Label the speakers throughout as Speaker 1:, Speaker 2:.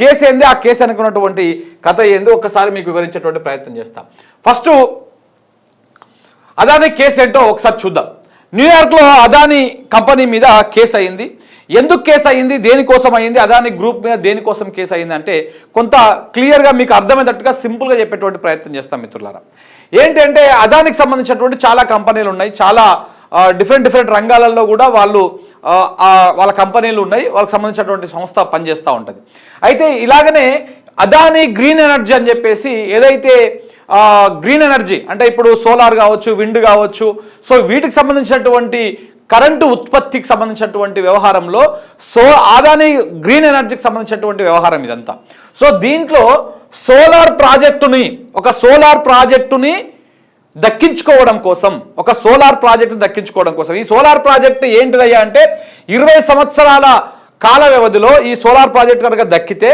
Speaker 1: Case ఏంది? ఆ case అనుకున్నటువంటి కథ ఏంది? ఒక్కసారి మీకు వివరించేటువంటి ప్రయత్నం చేస్తాం. ఫస్ట్ అదాని కేసు ఏంటో ఒకసారి చూద్దాం. న్యూయార్క్లో అదాని కంపెనీ మీద కేసు అయింది. ఎందుకు కేసు అయింది? దేనికోసం అయింది? అదాని గ్రూప్ మీద దేనికోసం కేసు అయింది అంటే కొంత క్లియర్గా మీకు అర్థమయ్యేటట్టుగా సింపుల్గా చెప్పేటువంటి ప్రయత్నం చేస్తాం మిత్రులారా. ఏంటంటే అదానికి సంబంధించినటువంటి చాలా కంపెనీలు ఉన్నాయి. చాలా డిఫరెంట్ డిఫరెంట్ రంగాలలో కూడా వాళ్ళు వాళ్ళ కంపెనీలు ఉన్నాయి వాళ్ళకి సంబంధించినటువంటి సంస్థ పనిచేస్తూ ఉంటుంది. అయితే ఇలాగనే అదాని గ్రీన్ ఎనర్జీ అని చెప్పేసి ఏదైతే గ్రీన్ ఎనర్జీ అంటే ఇప్పుడు సోలార్ కావచ్చు విండ్ కావచ్చు సో వీటికి సంబంధించినటువంటి కరెంటు ఉత్పత్తికి సంబంధించినటువంటి వ్యవహారంలో సో ఆదాని గ్రీన్ ఎనర్జీకి సంబంధించినటువంటి వ్యవహారం ఇదంతా. సో దీంట్లో సోలార్ ప్రాజెక్టుని ఒక సోలార్ ప్రాజెక్టుని దక్కించుకోవడం కోసం ఒక సోలార్ ప్రాజెక్టు దక్కించుకోవడం కోసం. ఈ సోలార్ ప్రాజెక్టు ఏంటిదయ్యా అంటే ఇరవై సంవత్సరాల కాల వ్యవధిలో ఈ సోలార్ ప్రాజెక్ట్ కనుక దక్కితే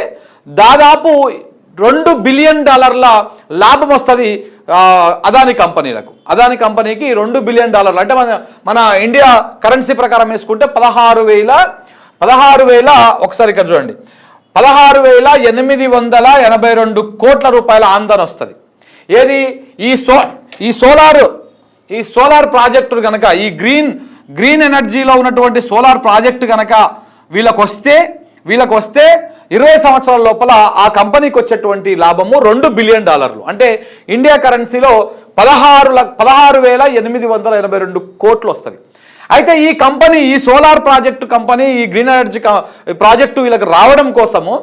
Speaker 1: దాదాపు రెండు బిలియన్ డాలర్ల లాభం వస్తుంది అదాని కంపెనీలకు. అదాని కంపెనీకి రెండు బిలియన్ డాలర్లు. అంటే మన మన ఇండియా కరెన్సీ ప్రకారం వేసుకుంటే పదహారు వేల పదహారు వేల ఒకసారి ఇక్కడ చూడండి. పదహారు వేల ఎనిమిది వందల ఎనభై రెండు కోట్ల రూపాయల ఆందోళన వస్తుంది. ఏది? ఈ సో ఈ సోలార్ ఈ సోలార్ ప్రాజెక్టు కనుక ఈ గ్రీన్ గ్రీన్ ఎనర్జీలో ఉన్నటువంటి సోలార్ ప్రాజెక్టు కనుక వీళ్ళకు వస్తే వీళ్ళకు వస్తే ఇరవై సంవత్సరాల లోపల ఆ కంపెనీకి వచ్చేటువంటి లాభము రెండు బిలియన్ డాలర్లు. అంటే ఇండియా కరెన్సీలో పదహారు పదహారు వేల ఎనిమిది వందల ఎనభై రెండు కోట్లు వస్తుంది. అయితే ఈ కంపెనీ ఈ సోలార్ ప్రాజెక్టు కంపెనీ ఈ గ్రీన్ ఎనర్జీ ప్రాజెక్టు వీళ్ళకి రావడం కోసము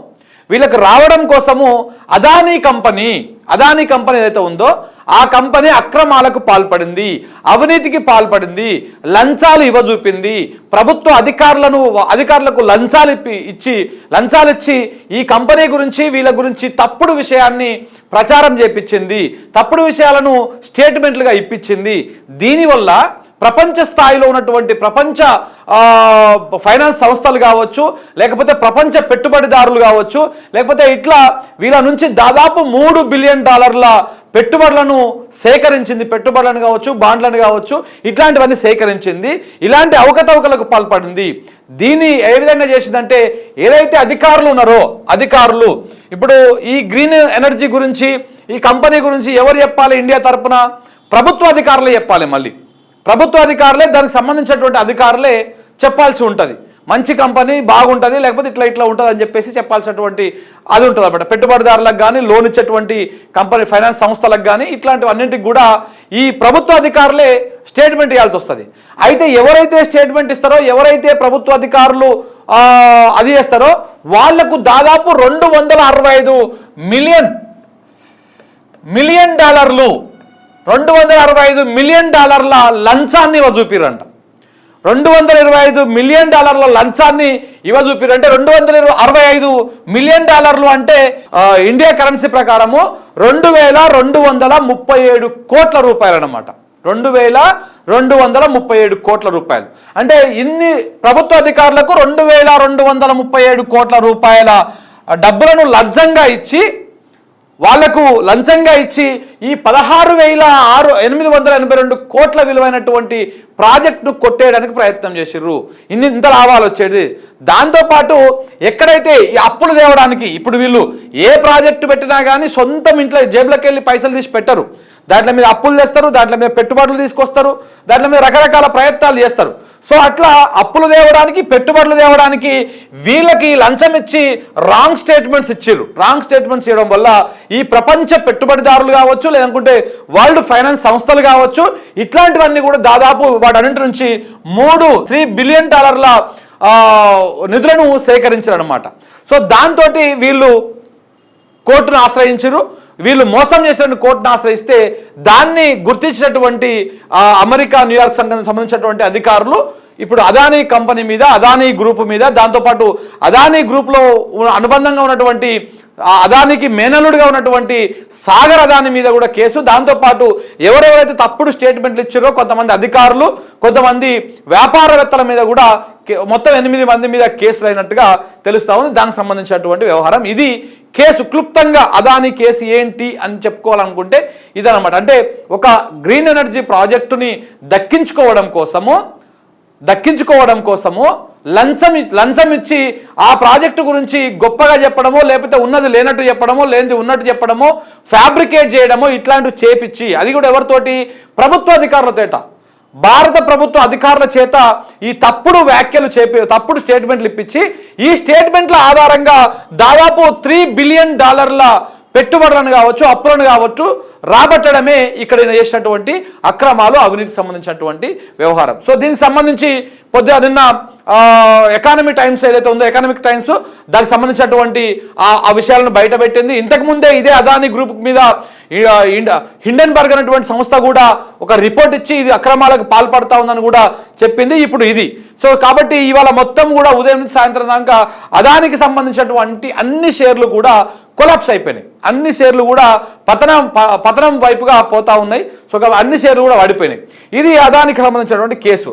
Speaker 1: వీళ్ళకి రావడం కోసము అదానీ కంపెనీ అదానీ కంపెనీ ఏదైతే ఉందో ఆ కంపెనీ అక్రమాలకు పాల్పడింది అవినీతికి పాల్పడింది లంచాలు ఇవ్వజూపింది ప్రభుత్వ అధికారులను అధికారులకు లంచాలు ఇప్పి ఇచ్చి లంచాలు ఇచ్చి ఈ కంపెనీ గురించి వీళ్ళ గురించి తప్పుడు విషయాన్ని ప్రచారం చేపించింది తప్పుడు విషయాలను స్టేట్మెంట్లుగా ఇప్పించింది. దీనివల్ల ప్రపంచ స్థాయిలో ఉన్నటువంటి ప్రపంచ ఫైనాన్స్ సంస్థలు కావచ్చు లేకపోతే ప్రపంచ పెట్టుబడిదారులు కావచ్చు లేకపోతే ఇట్లా వీళ్ళ నుంచి దాదాపు మూడు బిలియన్ డాలర్ల పెట్టుబడులను సేకరించింది పెట్టుబడులను కావచ్చు బాండ్లను కావచ్చు ఇట్లాంటివన్నీ సేకరించింది. ఇలాంటి అవకతవకలకు పాల్పడింది. దీన్ని ఏ విధంగా చేసిందంటే ఏదైతే అధికారులు ఉన్నారో అధికారులు ఇప్పుడు ఈ గ్రీన్ ఎనర్జీ గురించి ఈ కంపెనీ గురించి ఎవరు చెప్పాలి ఇండియా తరపున? ప్రభుత్వ అధికారులు చెప్పాలి మళ్ళీ. ప్రభుత్వ అధికారులే దానికి సంబంధించినటువంటి అధికారులే చెప్పాల్సి ఉంటుంది. మంచి కంపెనీ బాగుంటుంది లేకపోతే ఇట్లా ఇట్లా ఉంటుంది అని చెప్పేసి చెప్పాల్సినటువంటి అది ఉంటుంది అనమాట పెట్టుబడిదారులకు కానీ లోన్ ఇచ్చేటువంటి కంపెనీ ఫైనాన్స్ సంస్థలకు కానీ ఇట్లాంటివన్నింటికి కూడా ఈ ప్రభుత్వ అధికారులే స్టేట్మెంట్ ఇవ్వాల్సి వస్తుంది. అయితే ఎవరైతే స్టేట్మెంట్ ఇస్తారో ఎవరైతే ప్రభుత్వ అధికారులు అది చేస్తారో వాళ్ళకు దాదాపు రెండు వందల అరవై ఐదు మిలియన్ మిలియన్ డాలర్లు రెండు వందల అరవై ఐదు మిలియన్ డాలర్ల లంచాన్ని ఇవ్వజూపిరంట రెండు వందల ఇరవై ఐదు మిలియన్ డాలర్ల లంచాన్ని ఇవ్వజూపిరు అంటే రెండు వందల ఇరవై అరవై ఐదు మిలియన్ డాలర్లు అంటే ఇండియా కరెన్సీ ప్రకారము రెండు వేల రెండు వందల ముప్పై ఏడు కోట్ల రూపాయలు అనమాట రెండు వేల రెండు వందల ముప్పై ఏడు కోట్ల రూపాయలు. అంటే ఇన్ని ప్రభుత్వ అధికారులకు రెండు వేల రెండు వందల ముప్పై ఏడు కోట్ల రూపాయల డబ్బులను లజ్జంగా ఇచ్చి వాళ్ళకు లంచంగా ఇచ్చి ఈ పదహారు వేల ఆరు ఎనిమిది వందల ఎనభై రెండు కోట్ల విలువైనటువంటి ప్రాజెక్టును కొట్టేయడానికి ప్రయత్నం చేసిర్రు. ఇన్ని ఇంత లాభాలు వచ్చేది దాంతోపాటు ఎక్కడైతే ఈ అప్పులు తేవడానికి ఇప్పుడు వీళ్ళు ఏ ప్రాజెక్టు పెట్టినా కానీ సొంతం ఇంట్లో జేబులోకి వెళ్ళి పైసలు తీసి పెట్టరు. దాంట్లో మీద అప్పులు తెస్తారు దాంట్లో మీద పెట్టుబడులు తీసుకొస్తారు దాంట్లో మీద రకరకాల ప్రయత్నాలు చేస్తారు. సో అట్లా అప్పులు తేవడానికి పెట్టుబడులు తేవడానికి వీళ్ళకి లంచం ఇచ్చి రాంగ్ స్టేట్మెంట్స్ ఇచ్చిర్రు. రాంగ్ స్టేట్మెంట్స్ ఇవ్వడం వల్ల ఈ ప్రపంచ పెట్టుబడిదారులు కావచ్చు లేదనుకుంటే వరల్డ్ ఫైనాన్స్ సంస్థలు కావచ్చు ఇట్లాంటివన్నీ కూడా దాదాపు వాటన్నింటి నుంచి మూడు త్రీ బిలియన్ డాలర్ల నిధులను నిధులను సేకరించారనమాట సో దాంతో వీళ్ళు కోర్టును ఆశ్రయించారు వీళ్ళు మోసం చేసినటువంటి కోర్టును ఆశ్రయిస్తే దాన్ని గుర్తించినటువంటి అమెరికా న్యూయార్క్ సంఘం సంబంధించినటువంటి అధికారులు ఇప్పుడు అదానీ కంపెనీ మీద అదానీ గ్రూప్ మీద దాంతోపాటు అదానీ గ్రూప్లో అనుబంధంగా ఉన్నటువంటి అదానికి మేనలుడిగా ఉన్నటువంటి సాగర్ అదాని మీద కూడా కేసు. దాంతోపాటు ఎవరెవరైతే తప్పుడు స్టేట్మెంట్లు ఇచ్చారో కొంతమంది అధికారులు కొంతమంది వ్యాపారవేత్తల మీద కూడా మొత్తం ఎనిమిది మంది మీద కేసులు అయినట్టుగా తెలుస్తా ఉంది. దానికి సంబంధించినటువంటి వ్యవహారం. ఇది కేసు క్లుప్తంగా అదాని కేసు ఏంటి అని చెప్పుకోవాలనుకుంటే ఇదనమాట అంటే ఒక గ్రీన్ ఎనర్జీ ప్రాజెక్టుని దక్కించుకోవడం కోసము దక్కించుకోవడం కోసము లంచం లంచం ఇచ్చి ఆ ప్రాజెక్టు గురించి గొప్పగా చెప్పడమో లేకపోతే ఉన్నది లేనట్టు చెప్పడమో లేనిది ఉన్నట్టు చెప్పడమో ఫ్యాబ్రికేట్ చేయడమో ఇట్లాంటివి చేపించి అది కూడా ఎవరితోటి? ప్రభుత్వ అధికారులతోట భారత ప్రభుత్వ అధికారుల చేత ఈ తప్పుడు వ్యాఖ్యలు చేపి తప్పుడు స్టేట్మెంట్లు ఇప్పించి ఈ స్టేట్మెంట్ల ఆధారంగా దాదాపు త్రీ బిలియన్ డాలర్ల పెట్టుబడులను కావచ్చు అప్పులను కావచ్చు రాబట్టడమే ఇక్కడ చేసినటువంటి అక్రమాలు అవినీతికి సంబంధించినటువంటి వ్యవహారం. సో దీనికి సంబంధించి పొద్దున నిన్న ఎకానమీ టైమ్స్ ఏదైతే ఉందో ఎకానమిక్ టైమ్స్ దానికి సంబంధించినటువంటి ఆ విషయాలను బయటపెట్టింది. ఇంతకు ముందే ఇదే అదాని గ్రూప్ మీద హిండెన్బర్గ్ అనేటువంటి సంస్థ కూడా ఒక రిపోర్ట్ ఇచ్చి ఇది అక్రమాలకు పాల్పడతా ఉందని కూడా చెప్పింది ఇప్పుడు ఇది. సో కాబట్టి ఇవాళ మొత్తం కూడా ఉదయం నుంచి సాయంత్రం దాకా అదానికి సంబంధించినటువంటి అన్ని షేర్లు కూడా కొలాప్స్ అయిపోయినాయి. అన్ని షేర్లు కూడా పతనం ప- పతనం వైపుగా పోతా ఉన్నాయి. సో అన్ని షేర్లు కూడా పడిపోయినాయి ఇది అదానికి సంబంధించినటువంటి కేసు.